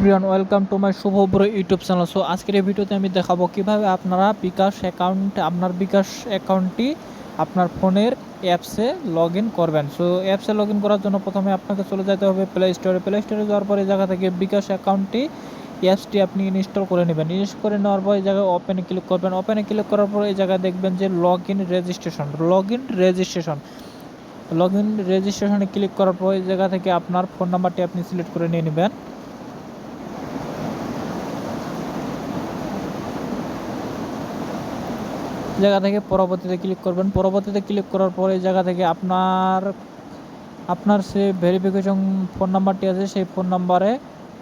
Everyone, welcome to my Subho bro YouTube channel. So আজকের এই ভিডিওতে আমি দেখাবো কীভাবে আপনারা বিকাশ অ্যাকাউন্ট আপনার বিকাশ অ্যাকাউন্টটি আপনার ফোনের অ্যাপসে লগ ইন করবেন। সো অ্যাপসে লগ ইন করার জন্য প্রথমে আপনাকে চলে যেতে হবে প্লে স্টোরে প্লে স্টোরে যাওয়ার পরে জায়গা থেকে বিকাশ অ্যাকাউন্টটি অ্যাপসটি আপনি ইনস্টল করে নেবেন। ইনস্টল করে নেওয়ার পর এই জায়গায় ওপেনে ক্লিক করবেন। ওপেনে ক্লিক করার পর এই জায়গায় দেখবেন যে log in registration log in registration log in রেজিস্ট্রেশনে click করার পর এই জায়গা থেকে আপনার ফোন নাম্বারটি আপনি সিলেক্ট করে নিয়ে নেবেন। জায়গা থেকে পরবর্তীতে ক্লিক করবেন। পরবর্তীতে ক্লিক করার পরে এই জায়গা থেকে আপনার আপনার সে ভেরিফিকেশন ফোন নাম্বারটি আছে, সেই ফোন নাম্বারে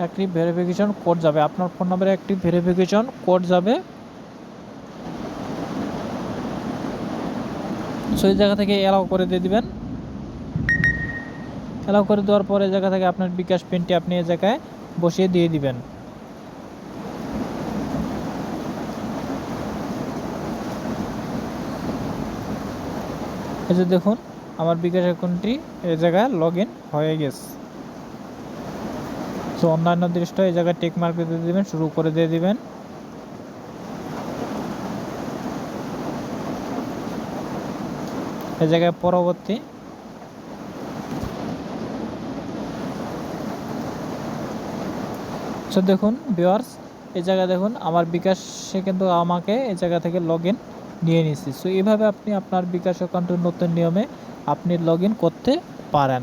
একটি ভেরিফিকেশন কোড যাবে। আপনার ফোন নাম্বারে একটি ভেরিফিকেশন কোড যাবে। সো এই জায়গা থেকে অ্যালাউ করে দিয়ে দিবেন। অ্যালাউ করে দেওয়ার পরে এই জায়গা থেকে আপনার বিকাশ পিনটি আপনি এই জায়গায় বসিয়ে দিয়ে দিবেন। এই যে দেখুন, আমার বিকাশ অ্যাকাউন্টটি এই জায়গায় লগ হয়ে গেছে। সো অন্যান্য দৃশ্য এই জায়গায় টেক মার্ক দিয়ে দিবেন, শুরু করে দিয়ে দিবেন। এই জায়গায় পরবর্তী সো দেখুন ভিওয়ার্স এই জায়গায় দেখুন, আমার বিকাশে কিন্তু আমাকে এই জায়গা থেকে লগ নিয়ে নিচ্ছি সো এভাবে আপনি আপনার বিকাশ অ্যাকাউন্টের নতুন নিয়মে আপনি লগ করতে পারেন।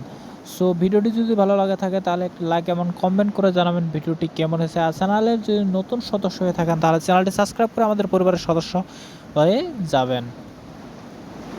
সো ভিডিওটি যদি ভালো লাগে থাকে, তাহলে একটি লাইক এবং কমেন্ট করে জানাবেন ভিডিওটি কেমন হয়েছে। আর চ্যানেলের যদি নতুন সদস্য হয়ে থাকেন, তাহলে চ্যানেলটি সাবস্ক্রাইব করে আমাদের পরিবারের সদস্য হয়ে যাবেন।